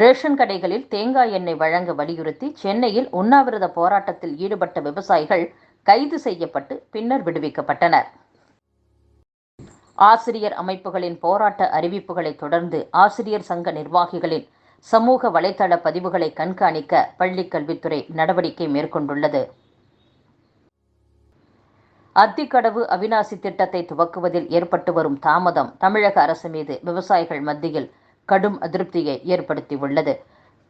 Ration கடைகளில் தேங்காய் எண்ணெய் வழங்க வலியுறுத்தி சென்னையில் உண்ணாவிரத போராட்டத்தில் ஈடுபட்ட விவசாயிகள் கைது செய்யப்பட்டு பின்னர் விடுவிக்கப்பட்டனர். ஆசிரியர் அமைப்புகளின் போராட்ட அறிவிப்புகளை தொடர்ந்து ஆசிரியர் சங்க நிர்வாகிகளின் சமூக வலைதள பதிவுகளை கண்காணிக்க பள்ளிக் கல்வித்துறை நடவடிக்கை மேற்கொண்டுள்ளது. அத்திக்கடவு அவிநாசி திட்டத்தை துவக்குவதில் ஏற்பட்டு வரும் தாமதம் தமிழக அரசு மீது விவசாயிகள் மத்தியில் கடும் அதிருப்தியை ஏற்படுத்தியுள்ளது.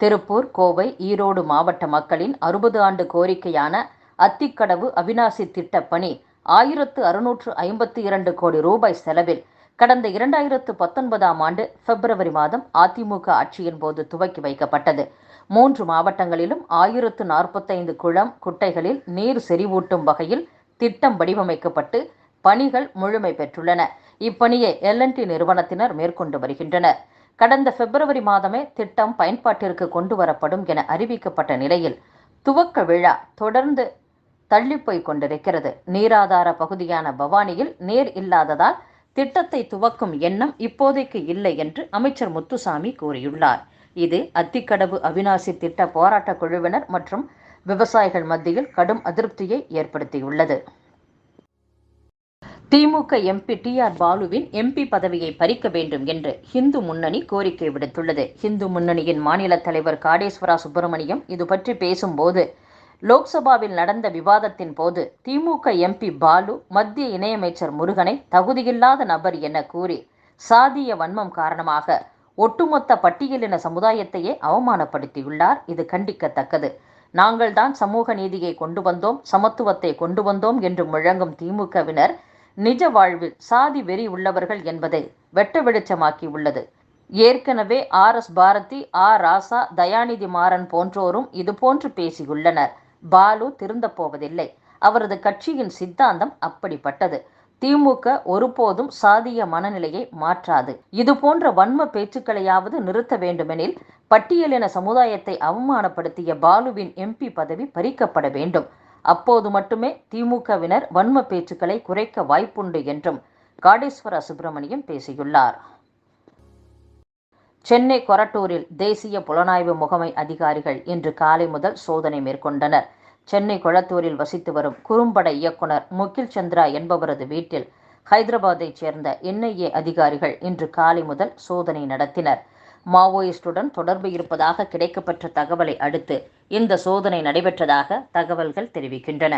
திருப்பூர் கோவை ஈரோடு மாவட்ட மக்களின் அறுபது ஆண்டு கோரிக்கையான அத்திக்கடவு அவிநாசி திட்ட பணி ஆயிரத்து அறுநூற்று ஐம்பத்தி இரண்டு கோடி ரூபாய் செலவில் கடந்த இரண்டாயிரத்து பத்தொன்பதாம் ஆண்டு பிப்ரவரி மாதம் அதிமுக ஆட்சியின் போது துவக்கி வைக்கப்பட்டது. மூன்று மாவட்டங்களிலும் ஆயிரத்து நாற்பத்தைந்து குளம் குட்டைகளில் நீர் செறிவூட்டும் வகையில் திட்டம் வடிவமைக்கப்பட்டு பணிகள் முழுமை பெற்றுள்ளன. இப்பணியை எல்என்டி நிறுவனத்தினர் மேற்கொண்டு வருகின்றனர். கடந்த பிப்ரவரி மாதமே திட்டம் பயன்பாட்டிற்கு கொண்டு வரப்படும் என அறிவிக்கப்பட்ட நிலையில் துவக்க விழா தொடர்ந்து தள்ளிப்போய் கொண்டிருக்கிறது. நீராதார பகுதியான பவானியில் நீர் இல்லாததால் திட்டத்தை துவக்கும் எண்ணம் இப்போதைக்கு இல்லை என்று அமைச்சர் முத்துசாமி கூறியுள்ளார். இது அத்திக்கடவு அவிநாசி திட்ட போராட்ட குழுவினர் மற்றும் விவசாயிகள் மத்தியில் கடும் அதிருப்தியை ஏற்படுத்தியுள்ளது. திமுக எம்பி டி ஆர் பாலுவின் எம்பி பதவியை பறிக்க வேண்டும் என்று இந்து முன்னணி கோரிக்கை விடுத்துள்ளது. இந்து முன்னணியின் மாநில தலைவர் காடேஸ்வரா சுப்பிரமணியம் இது பற்றி பேசும்போது லோக்சபாவில் நடந்த விவாதத்தின் போது திமுக எம்பி பாலு மத்திய இணையமைச்சர் முருகனை தகுதியில்லாத நபர் என கூறி சாதிய வன்மம் காரணமாக ஒட்டுமொத்த பட்டியலின சமுதாயத்தையே அவமானப்படுத்தியுள்ளார். இது கண்டிக்கத்தக்கது. நாங்கள்தான் சமூக நீதியை கொண்டு வந்தோம் சமத்துவத்தை கொண்டு வந்தோம் என்று முழங்கும் திமுகவினர் நிஜ வாழ்வில் சாதி வெறி உள்ளவர்கள் என்பதை வெட்ட வெளிச்சமாக்கி உள்ளது ஏற்கனவே R S Bharathi R Raja Dayanidhi Maran போன்றோரும் இதுபோன்று பேசியுள்ளனர். பாலு திருந்த போவதில்லை. அவரது கட்சியின் சித்தாந்தம் அப்படிப்பட்டது. திமுக ஒருபோதும் சாதிய மனநிலையை மாற்றாது. இது போன்ற வன்ம பேச்சுக்களையாவது நிறுத்த வேண்டுமெனில் பட்டியலின சமுதாயத்தை அவமானப்படுத்திய பாலுவின் எம்பி பதவி பறிக்கப்பட வேண்டும். அப்போது மட்டுமே திமுகவினர் வன்ம பேச்சுக்களை குறைக்க வாய்ப்புண்டு என்றும் காடேஸ்வர சுப்பிரமணியம் பேசியுள்ளார். சென்னை கொரட்டூரில் தேசிய புலனாய்வு முகமை அதிகாரிகள் இன்று காலை முதல் சோதனை மேற்கொண்டனர். சென்னை கொளத்தூரில் வசித்து வரும் குறும்பட இயக்குனர் முகில் சந்திரா என்பவரது வீட்டில் ஹைதராபாத்தைச் சேர்ந்த என்ஐஏ அதிகாரிகள் இன்று காலை முதல் சோதனை நடத்தினர். மாவோயிஸ்டுடன் தொடர்பு இருப்பதாக கிடைக்கப்பெற்ற தகவலை அடுத்து இந்த சோதனை நடைபெற்றதாக தகவல்கள் தெரிவிக்கின்றன.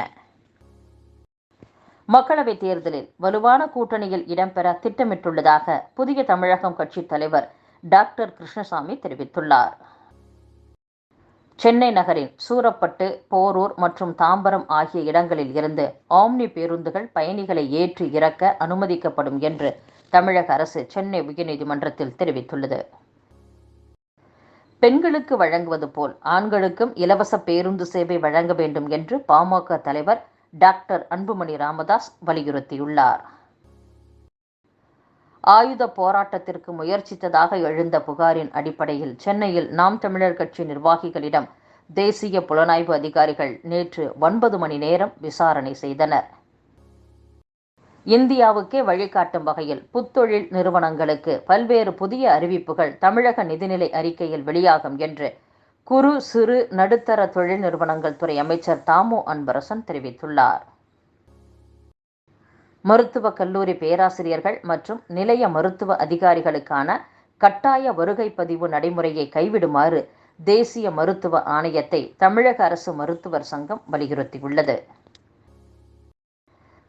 மக்களவைத் தேர்தலில் வலுவான கூட்டணியில் இடம்பெற திட்டமிட்டுள்ளதாக புதிய தமிழகம் கட்சித் தலைவர் டாக்டர் கிருஷ்ணசாமி தெரிவித்துள்ளார். சென்னை நகரின் சூரப்பட்டு போரூர் மற்றும் தாம்பரம் ஆகிய இடங்களில் இருந்து ஆம்னி பேருந்துகள் பயணிகளை ஏற்றி இறக்க அனுமதிக்கப்படும் என்று தமிழக அரசு சென்னை உயர்நீதிமன்றத்தில் தெரிவித்துள்ளது. பெண்களுக்கு வழங்குவது போல் ஆண்களுக்கும் இலவச பேருந்து சேவை வழங்க வேண்டும் என்று பாமக தலைவர் டாக்டர் அன்புமணி ராமதாஸ் வலியுறுத்தியுள்ளார். ஆயுத போராட்டத்திற்கு முயற்சித்ததாக எழுந்த புகாரின் அடிப்படையில் சென்னையில் நாம் தமிழர் கட்சி நிர்வாகிகளிடம் தேசிய புலனாய்வு அதிகாரிகள் நேற்று ஒன்பது மணி நேரம் விசாரணை செய்தனர். இந்தியாவுக்கே வழிகாட்டும் வகையில் புத்தொழில் நிறுவனங்களுக்கு பல்வேறு புதிய அறிவிப்புகள் தமிழக நிதிநிலை அறிக்கையில் வெளியாகும் என்று குறு சிறு நடுத்தர தொழில் நிறுவனங்கள் துறை அமைச்சர் தாமு அன்பரசன் தெரிவித்துள்ளார். மருத்துவக் கல்லூரி பேராசிரியர்கள் மற்றும் நிலைய மருத்துவ அதிகாரிகளுக்கான கட்டாய வருகை பதிவு நடைமுறையை கைவிடுமாறு தேசிய மருத்துவ ஆணையத்தை தமிழக அரசு மருத்துவர் சங்கம் வலியுறுத்தியுள்ளது.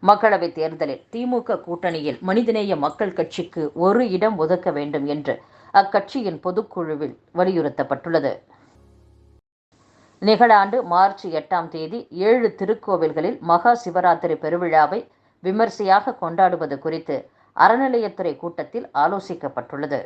மக்களவைத் தேர்தலில் திமுக கூட்டணியில் மனிதநேய மக்கள் கட்சிக்கு ஒரு இடம் ஒதுக்க வேண்டும் என்று அக்கட்சியின் பொதுக்குழுவில் வலியுறுத்தப்பட்டுள்ளது. நிகழாண்டு மார்ச் எட்டாம் தேதி ஏழு திருக்கோவில்களில் மகா சிவராத்திரி பெருவிழாவை விமர்சையாக கொண்டாடுவது குறித்து அறநிலையத்துறை கூட்டத்தில் ஆலோசிக்கப்பட்டுள்ளது.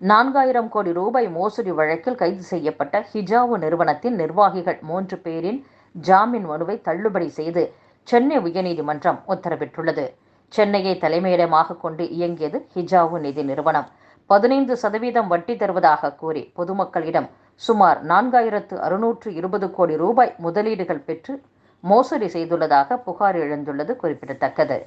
நான்காயிரம் கோடி ரூபாய் மோசடி வழக்கில் கைது செய்யப்பட்ட ஹிஜாவு நிறுவனத்தின் நிர்வாகிகள் மூன்று பேரின் ஜாமீன் மனுவை தள்ளுபடி செய்து சென்னை உயர்நீதிமன்றம் உத்தரவிட்டுள்ளது. சென்னையை தலைமையிடமாக கொண்டு இயங்கியது ஹிஜாவு நிதி நிறுவனம். பதினைந்து சதவீதம் வட்டி தருவதாக கூறி பொதுமக்களிடம் சுமார் நான்காயிரத்து அறுநூற்று இருபது கோடி ரூபாய் முதலீடுகள் பெற்று மோசடி செய்துள்ளதாக புகார் எழுந்துள்ளது குறிப்பிடத்தக்கது.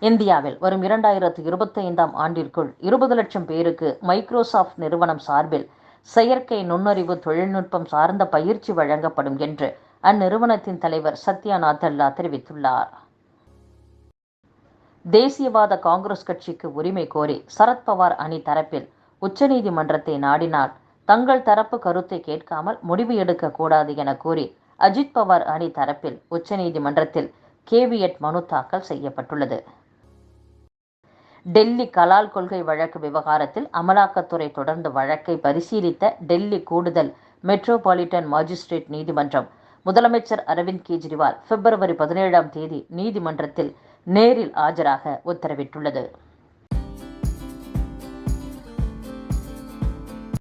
இந்தியாவில் வரும் இரண்டாயிரத்து இருபத்தைந்தாம் ஆண்டிற்குள் இருபது லட்சம் பேருக்கு மைக்ரோசாஃப்ட் நிறுவனம் சார்பில் செயற்கை நுண்ணறிவு தொழில்நுட்பம் சார்ந்த பயிற்சி வழங்கப்படும் என்று அந்நிறுவனத்தின் தலைவர் சத்யா நாதல்லா தெரிவித்துள்ளார். தேசியவாத காங்கிரஸ் கட்சிக்கு உரிமை கோரி சரத்பவார் அணி தரப்பில் உச்சநீதிமன்றத்தை நாடினால் தங்கள் தரப்பு கருத்தை கேட்காமல் முடிவு எடுக்கக்கூடாது என கூறி அஜித் பவார் அணி தரப்பில் உச்சநீதிமன்றத்தில் கேவியட் மனு தாக்கல் செய்யப்பட்டுள்ளது. டெல்லி கலால் கொள்கை வழக்கு விவகாரத்தில் அமலாக்கத்துறை தொடர்ந்து வழக்கை பரிசீலித்த டெல்லி கூடுதல் மெட்ரோபாலிட்டன் மாஜிஸ்ட்ரேட் நீதிமன்றம் முதலமைச்சர் அரவிந்த் கெஜ்ரிவால் பிப்ரவரி பதினேழாம் தேதி நீதிமன்றத்தில் நேரில் ஆஜராக உத்தரவிட்டுள்ளது.